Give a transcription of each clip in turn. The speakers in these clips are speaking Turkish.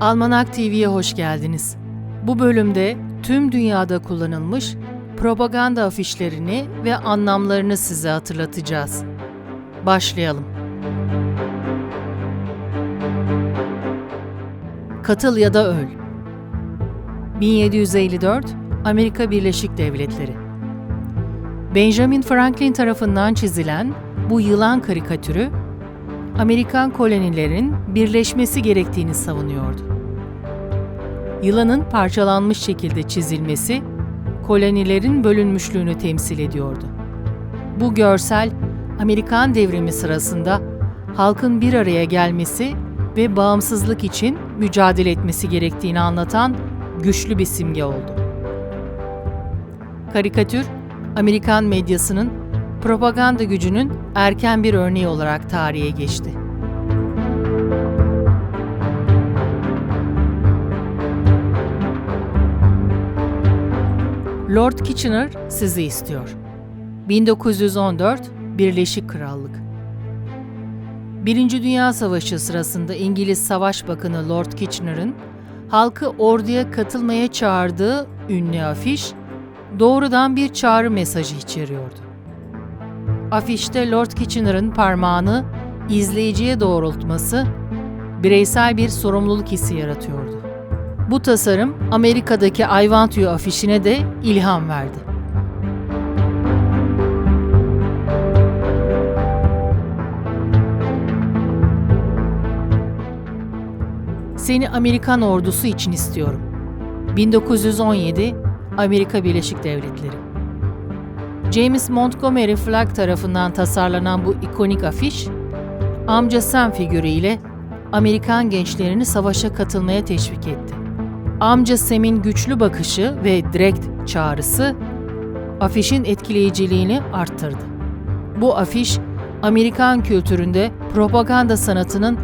Almanak TV'ye hoş geldiniz. Bu bölümde tüm dünyada kullanılmış propaganda afişlerini ve anlamlarını size hatırlatacağız. Başlayalım. Katıl ya da öl. 1754 Amerika Birleşik Devletleri. Benjamin Franklin tarafından çizilen bu yılan karikatürü Amerikan kolonilerin birleşmesi gerektiğini savunuyordu. Yılanın parçalanmış şekilde çizilmesi kolonilerin bölünmüşlüğünü temsil ediyordu. Bu görsel Amerikan devrimi sırasında halkın bir araya gelmesi ve bağımsızlık için mücadele etmesi gerektiğini anlatan güçlü bir simge oldu. Karikatür, Amerikan medyasının propaganda gücünün erken bir örneği olarak tarihe geçti. Lord Kitchener sizi istiyor. 1914 Birleşik Krallık Birinci Dünya Savaşı sırasında İngiliz Savaş Bakanı Lord Kitchener'ın halkı orduya katılmaya çağırdığı ünlü afiş doğrudan bir çağrı mesajı içeriyordu. Afişte Lord Kitchener'ın parmağını izleyiciye doğrultması bireysel bir sorumluluk hissi yaratıyordu. Bu tasarım Amerika'daki I Want You afişine de ilham verdi. Seni Amerikan ordusu için istiyorum. 1917 Amerika Birleşik Devletleri James Montgomery Flagg tarafından tasarlanan bu ikonik afiş, amca Sam figürüyle Amerikan gençlerini savaşa katılmaya teşvik etti. Amca Sam'in güçlü bakışı ve direkt çağrısı afişin etkileyiciliğini arttırdı. Bu afiş, Amerikan kültüründe propaganda sanatının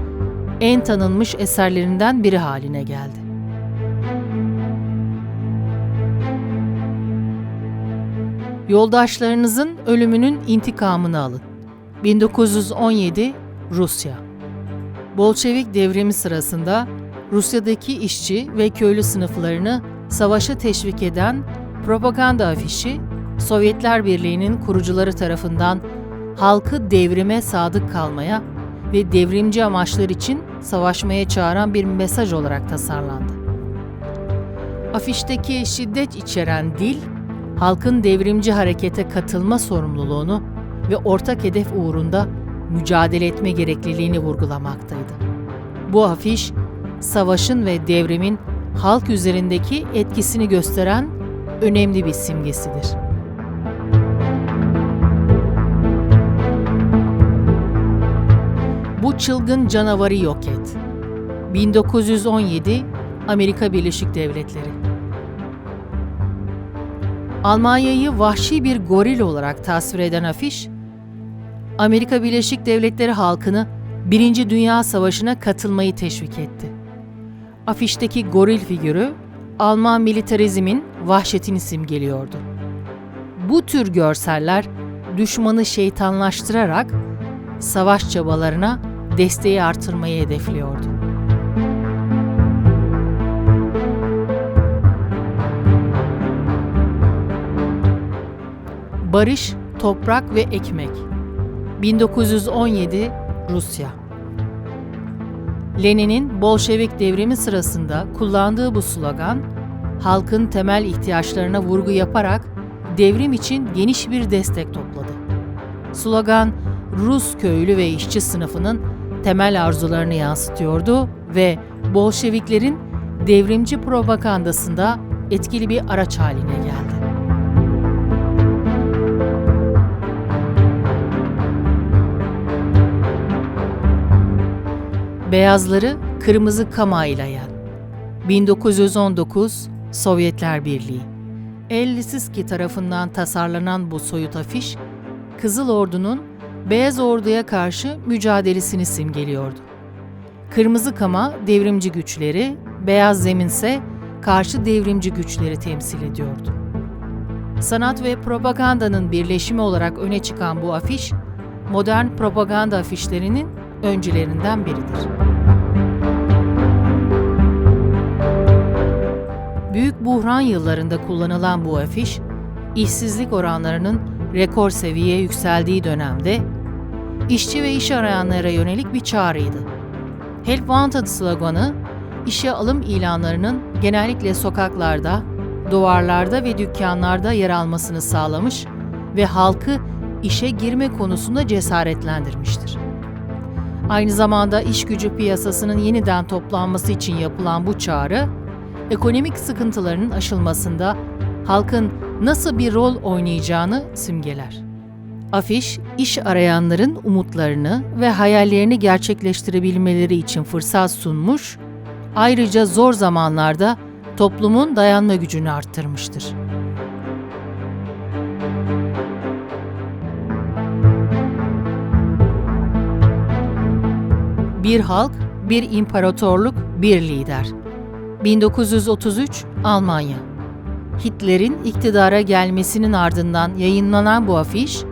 en tanınmış eserlerinden biri haline geldi. Yoldaşlarınızın ölümünün intikamını alın. 1917 Rusya Bolşevik devrimi sırasında Rusya'daki işçi ve köylü sınıflarını savaşa teşvik eden propaganda afişi, Sovyetler Birliği'nin kurucuları tarafından halkı devrime sadık kalmaya ve devrimci amaçlar için savaşmaya çağıran bir mesaj olarak tasarlandı. Afişteki şiddet içeren dil, halkın devrimci harekete katılma sorumluluğunu ve ortak hedef uğrunda mücadele etme gerekliliğini vurgulamaktaydı. Bu afiş, savaşın ve devrimin halk üzerindeki etkisini gösteren önemli bir simgesidir. Bu çılgın canavarı yok et. 1917 Amerika Birleşik Devletleri Almanya'yı vahşi bir goril olarak tasvir eden afiş, Amerika Birleşik Devletleri halkını Birinci Dünya Savaşı'na katılmayı teşvik etti. Afişteki goril figürü, Alman militarizmin vahşetini simgeliyordu. Bu tür görseller, düşmanı şeytanlaştırarak savaş çabalarına desteği artırmayı hedefliyordu. Barış, Toprak ve Ekmek 1917 Rusya Lenin'in Bolşevik devrimi sırasında kullandığı bu slogan, halkın temel ihtiyaçlarına vurgu yaparak devrim için geniş bir destek topladı. Slogan, Rus köylü ve işçi sınıfının temel arzularını yansıtıyordu ve Bolşeviklerin devrimci propagandasında etkili bir araç haline geldi. Beyazları kırmızı kamaylayan 1919 Sovyetler Birliği Ellisiski tarafından tasarlanan bu soyut afiş, Kızıl Ordu'nun Beyaz Ordu'ya karşı mücadelesini simgeliyordu. Kırmızı kama devrimci güçleri, beyaz zeminse karşı devrimci güçleri temsil ediyordu. Sanat ve propagandanın birleşimi olarak öne çıkan bu afiş, modern propaganda afişlerinin öncülerinden biridir. buhran yıllarında kullanılan bu afiş, işsizlik oranlarının rekor seviyeye yükseldiği dönemde işçi ve iş arayanlara yönelik bir çağrıydı. Help Wanted sloganı, işe alım ilanlarının genellikle sokaklarda, duvarlarda ve dükkanlarda yer almasını sağlamış ve halkı işe girme konusunda cesaretlendirmiştir. Aynı zamanda iş gücü piyasasının yeniden toplanması için yapılan bu çağrı, ekonomik sıkıntıların aşılmasında halkın nasıl bir rol oynayacağını simgeler. Afiş, iş arayanların umutlarını ve hayallerini gerçekleştirebilmeleri için fırsat sunmuş, ayrıca zor zamanlarda toplumun dayanma gücünü arttırmıştır. Bir halk, bir imparatorluk, bir lider. 1933 Almanya. Hitler'in iktidara gelmesinin ardından yayınlanan bu afiş,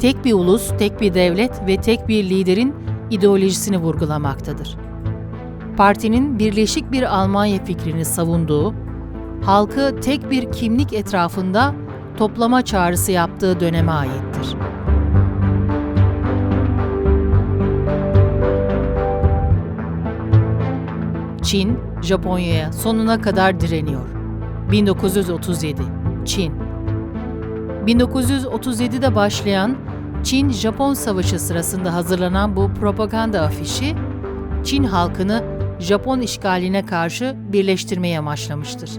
tek bir ulus, tek bir devlet ve tek bir liderin ideolojisini vurgulamaktadır. Partinin birleşik bir Almanya fikrini savunduğu, halkı tek bir kimlik etrafında toplama çağrısı yaptığı döneme aittir. Çin, Japonya'ya sonuna kadar direniyor. 1937 Çin 1937'de başlayan Çin-Japon Savaşı sırasında hazırlanan bu propaganda afişi, Çin halkını Japon işgaline karşı birleştirmeye amaçlamıştır.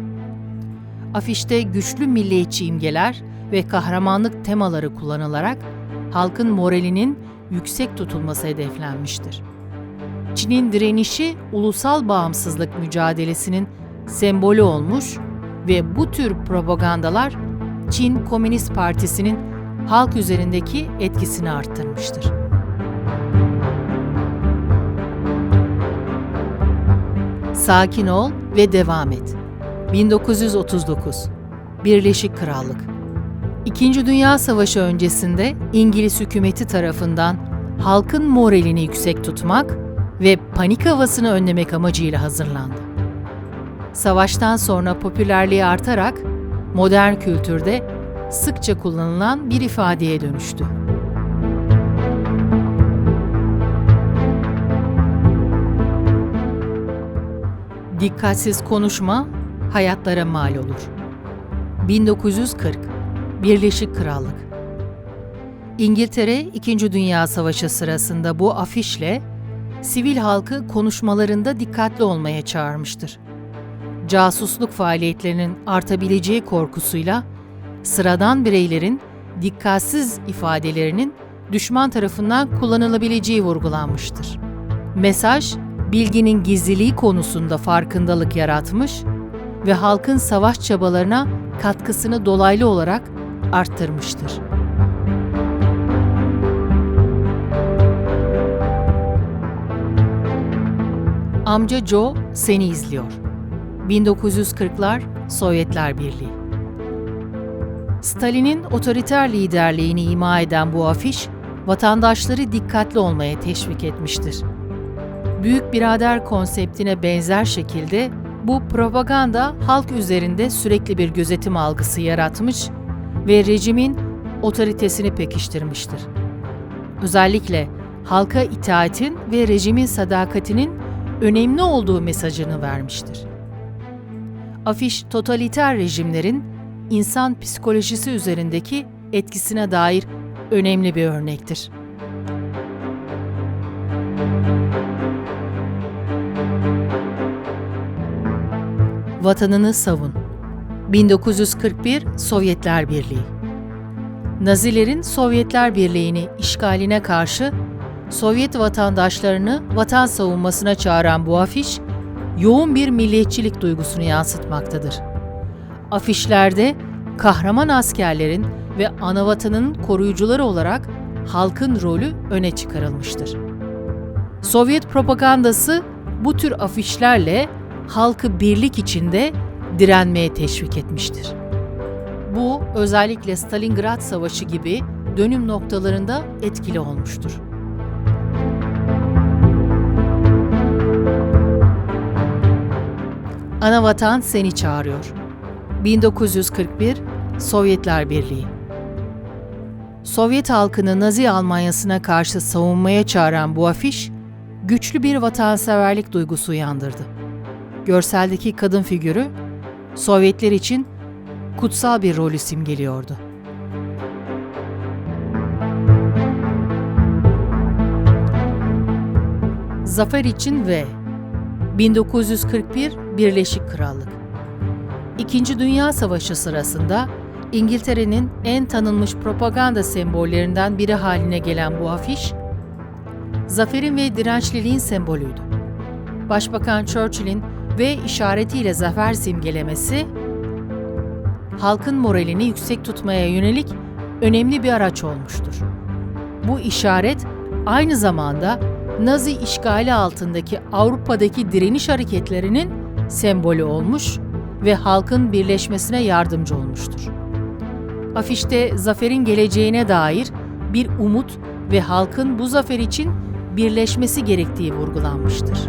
Afişte güçlü milliyetçi imgeler ve kahramanlık temaları kullanılarak halkın moralinin yüksek tutulması hedeflenmiştir. Çin'in direnişi ulusal bağımsızlık mücadelesinin sembolü olmuş ve bu tür propagandalar Çin Komünist Partisi'nin halk üzerindeki etkisini arttırmıştır. Sakin ol ve devam et. 1939 Birleşik Krallık İkinci Dünya Savaşı öncesinde İngiliz hükümeti tarafından halkın moralini yüksek tutmak ve panik havasını önlemek amacıyla hazırlandı. Savaştan sonra popülerliği artarak modern kültürde sıkça kullanılan bir ifadeye dönüştü. Dikkatsiz konuşma hayatlara mal olur. 1940 Birleşik Krallık İngiltere 2. Dünya Savaşı sırasında bu afişle sivil halkı konuşmalarında dikkatli olmaya çağırmıştır. Casusluk faaliyetlerinin artabileceği korkusuyla sıradan bireylerin dikkatsiz ifadelerinin düşman tarafından kullanılabileceği vurgulanmıştır. Mesaj, bilginin gizliliği konusunda farkındalık yaratmış ve halkın savaş çabalarına katkısını dolaylı olarak arttırmıştır. Amca Joe seni izliyor. 1940'lar Sovyetler Birliği. Stalin'in otoriter liderliğini ima eden bu afiş, vatandaşları dikkatli olmaya teşvik etmiştir. Büyük birader konseptine benzer şekilde bu propaganda halk üzerinde sürekli bir gözetim algısı yaratmış ve rejimin otoritesini pekiştirmiştir. Özellikle halka itaatin ve rejimin sadakatinin önemli olduğu mesajını vermiştir. Afiş totaliter rejimlerin insan psikolojisi üzerindeki etkisine dair önemli bir örnektir. Vatanını savun. 1941 Sovyetler Birliği. Nazilerin Sovyetler Birliği'ni işgaline karşı Sovyet vatandaşlarını vatan savunmasına çağıran bu afiş, yoğun bir milliyetçilik duygusunu yansıtmaktadır. Afişlerde kahraman askerlerin ve anavatanın koruyucuları olarak halkın rolü öne çıkarılmıştır. Sovyet propagandası bu tür afişlerle halkı birlik içinde direnmeye teşvik etmiştir. Bu özellikle Stalingrad Savaşı gibi dönüm noktalarında etkili olmuştur. Ana vatan seni çağırıyor. 1941 Sovyetler Birliği Sovyet halkını Nazi Almanyası'na karşı savunmaya çağıran bu afiş, güçlü bir vatanseverlik duygusu uyandırdı. Görseldeki kadın figürü, Sovyetler için kutsal bir rolü simgeliyordu. Zafer için ve 1941 Birleşik Krallık İkinci Dünya Savaşı sırasında İngiltere'nin en tanınmış propaganda sembollerinden biri haline gelen bu afiş, zaferin ve dirençliliğin sembolüydü. Başbakan Churchill'in ve işaretiyle zafer simgelemesi, halkın moralini yüksek tutmaya yönelik önemli bir araç olmuştur. Bu işaret aynı zamanda Nazi işgali altındaki Avrupa'daki direniş hareketlerinin sembolü olmuş ve halkın birleşmesine yardımcı olmuştur. Afişte zaferin geleceğine dair bir umut ve halkın bu zafer için birleşmesi gerektiği vurgulanmıştır.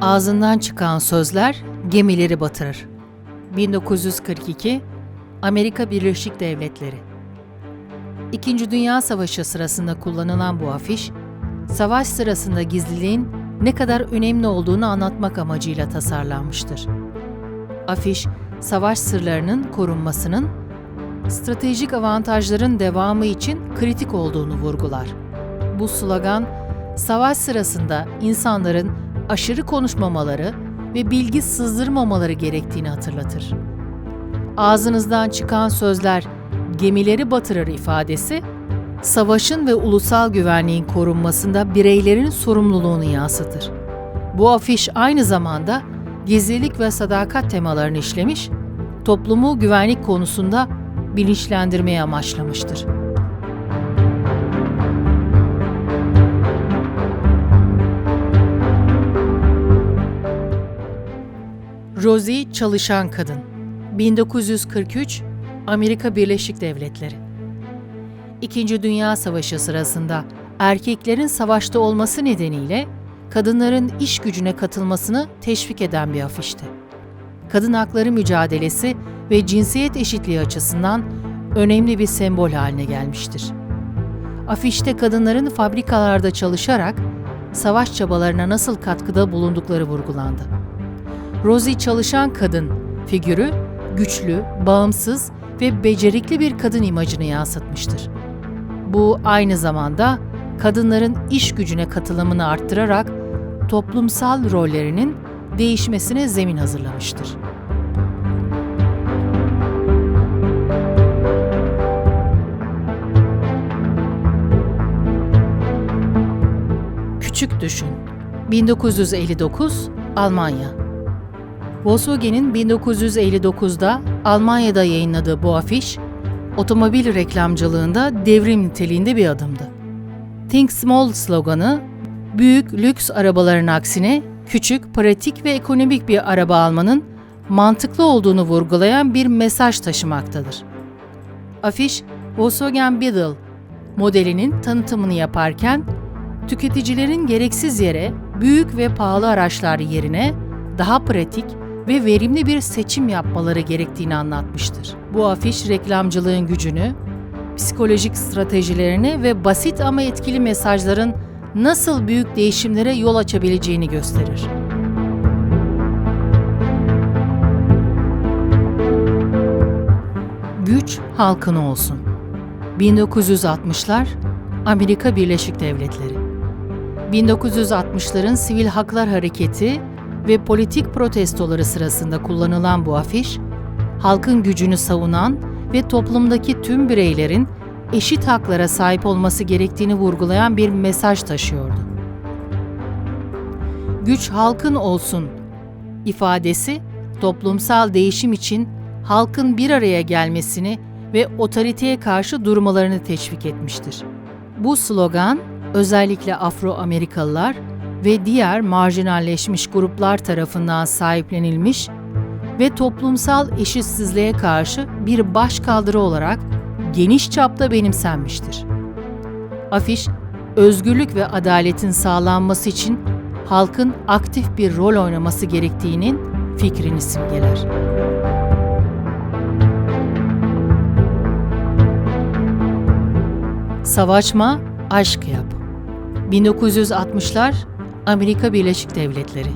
Ağzından çıkan sözler gemileri batırır. 1942 Amerika Birleşik Devletleri İkinci Dünya Savaşı sırasında kullanılan bu afiş, savaş sırasında gizliliğin ne kadar önemli olduğunu anlatmak amacıyla tasarlanmıştır. Afiş, savaş sırlarının korunmasının, stratejik avantajların devamı için kritik olduğunu vurgular. Bu slogan, savaş sırasında insanların aşırı konuşmamaları ve bilgi sızdırmamaları gerektiğini hatırlatır. Ağzınızdan çıkan sözler gemileri batırır ifadesi, savaşın ve ulusal güvenliğin korunmasında bireylerin sorumluluğunu yansıtır. Bu afiş aynı zamanda gizlilik ve sadakat temalarını işlemiş, toplumu güvenlik konusunda bilinçlendirmeye amaçlamıştır. Rosie Çalışan Kadın 1943 Amerika Birleşik Devletleri İkinci Dünya Savaşı sırasında erkeklerin savaşta olması nedeniyle kadınların iş gücüne katılmasını teşvik eden bir afişti. Kadın hakları mücadelesi ve cinsiyet eşitliği açısından önemli bir sembol haline gelmiştir. Afişte kadınların fabrikalarda çalışarak savaş çabalarına nasıl katkıda bulundukları vurgulandı. Rosie çalışan kadın figürü güçlü, bağımsız ve becerikli bir kadın imajını yansıtmıştır. Bu aynı zamanda kadınların iş gücüne katılımını arttırarak toplumsal rollerinin değişmesine zemin hazırlamıştır. Küçük Düşün 1959 Almanya Volkswagen'in 1959'da Almanya'da yayınladığı bu afiş, otomobil reklamcılığında devrim niteliğinde bir adımdı. Think Small sloganı, büyük lüks arabaların aksine küçük, pratik ve ekonomik bir araba almanın mantıklı olduğunu vurgulayan bir mesaj taşımaktadır. Afiş, Volkswagen Beetle modelinin tanıtımını yaparken, tüketicilerin gereksiz yere büyük ve pahalı araçlar yerine daha pratik ve verimli bir seçim yapmaları gerektiğini anlatmıştır. Bu afiş reklamcılığın gücünü, psikolojik stratejilerini ve basit ama etkili mesajların nasıl büyük değişimlere yol açabileceğini gösterir. Güç halkın olsun. 1960'lar Amerika Birleşik Devletleri 1960'ların sivil haklar hareketi ve politik protestoları sırasında kullanılan bu afiş, halkın gücünü savunan ve toplumdaki tüm bireylerin eşit haklara sahip olması gerektiğini vurgulayan bir mesaj taşıyordu. Güç halkın olsun ifadesi toplumsal değişim için halkın bir araya gelmesini ve otoriteye karşı durmalarını teşvik etmiştir. Bu slogan özellikle Afro-Amerikalılar ve diğer marjinalleşmiş gruplar tarafından sahiplenilmiş ve toplumsal eşitsizliğe karşı bir başkaldırı olarak geniş çapta benimsenmiştir. Afiş, özgürlük ve adaletin sağlanması için halkın aktif bir rol oynaması gerektiğinin fikrini simgeler. Savaşma, aşk yap. 1960'lar Amerika Birleşik Devletleri.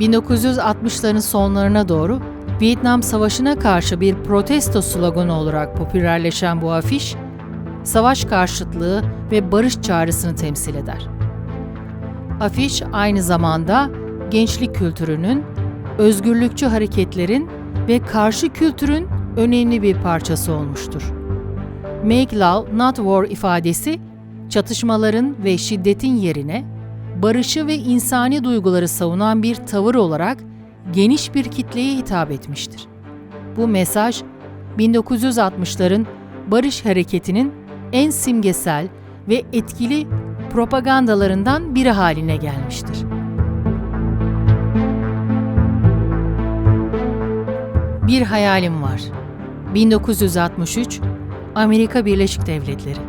1960'ların sonlarına doğru Vietnam Savaşı'na karşı bir protesto sloganı olarak popülerleşen bu afiş, savaş karşıtlığı ve barış çağrısını temsil eder. Afiş aynı zamanda gençlik kültürünün, özgürlükçü hareketlerin ve karşı kültürün önemli bir parçası olmuştur. Make Love Not War ifadesi çatışmaların ve şiddetin yerine barışı ve insani duyguları savunan bir tavır olarak geniş bir kitleye hitap etmiştir. Bu mesaj 1960'ların barış hareketinin en simgesel ve etkili propagandalarından biri haline gelmiştir. Bir hayalim var. 1963 Amerika Birleşik Devletleri.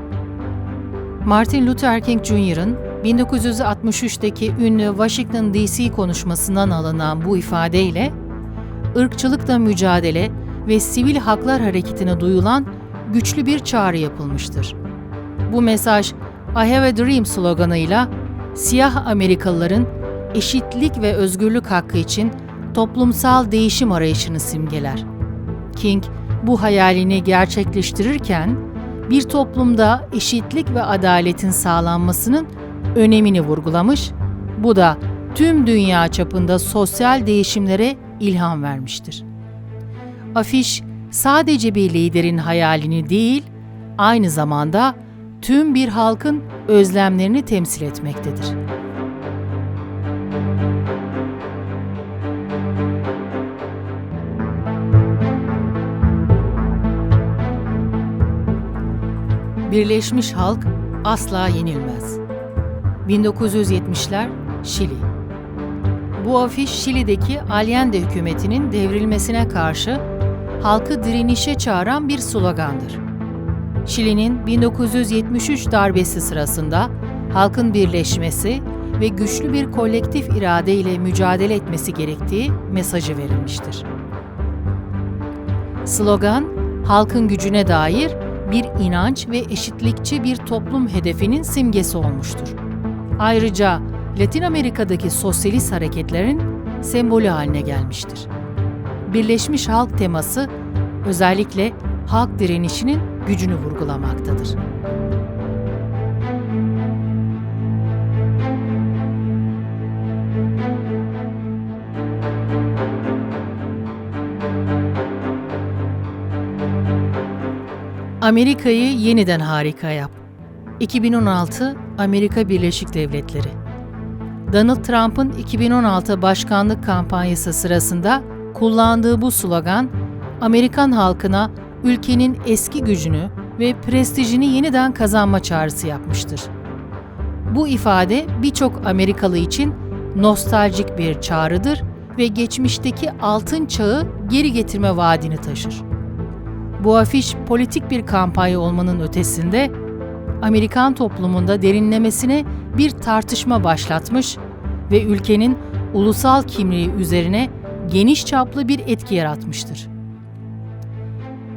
Martin Luther King Jr.'ın 1963'teki ünlü Washington DC konuşmasından alınan bu ifadeyle ırkçılıkla mücadele ve sivil haklar hareketine duyulan güçlü bir çağrı yapılmıştır. Bu mesaj I Have a Dream sloganıyla siyah Amerikalıların eşitlik ve özgürlük hakkı için toplumsal değişim arayışını simgeler. King bu hayalini gerçekleştirirken bir toplumda eşitlik ve adaletin sağlanmasının önemini vurgulamış, bu da tüm dünya çapında sosyal değişimlere ilham vermiştir. Afiş sadece bir liderin hayalini değil, aynı zamanda tüm bir halkın özlemlerini temsil etmektedir. Birleşmiş halk asla yenilmez. 1970'ler Şili. Bu afiş Şili'deki Allende hükümetinin devrilmesine karşı halkı direnişe çağıran bir slogandır. Şili'nin 1973 darbesi sırasında halkın birleşmesi ve güçlü bir kolektif irade ile mücadele etmesi gerektiği mesajı verilmiştir. Slogan, halkın gücüne dair bir inanç ve eşitlikçi bir toplum hedefinin simgesi olmuştur. Ayrıca Latin Amerika'daki sosyalist hareketlerin sembolü haline gelmiştir. Birleşmiş halk teması özellikle halk direnişinin gücünü vurgulamaktadır. Amerika'yı yeniden harika yap. 2016 Amerika Birleşik Devletleri. Donald Trump'ın 2016 başkanlık kampanyası sırasında kullandığı bu slogan, Amerikan halkına ülkenin eski gücünü ve prestijini yeniden kazanma çağrısı yapmıştır. Bu ifade birçok Amerikalı için nostaljik bir çağrıdır ve geçmişteki altın çağı geri getirme vaadini taşır. Bu afiş politik bir kampanya olmanın ötesinde Amerikan toplumunda derinlemesine bir tartışma başlatmış ve ülkenin ulusal kimliği üzerine geniş çaplı bir etki yaratmıştır.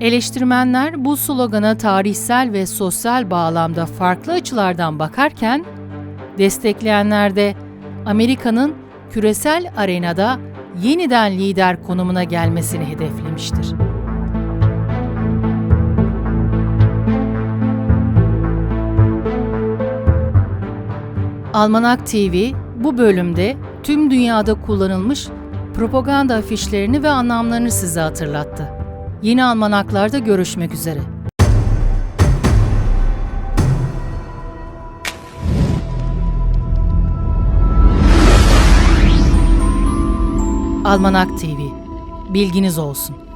Eleştirmenler bu slogana tarihsel ve sosyal bağlamda farklı açılardan bakarken, destekleyenler de Amerika'nın küresel arenada yeniden lider konumuna gelmesini hedeflemiştir. Almanak TV bu bölümde tüm dünyada kullanılmış propaganda afişlerini ve anlamlarını size hatırlattı. Yeni almanaklarda görüşmek üzere. Almanak TV. Bilginiz olsun.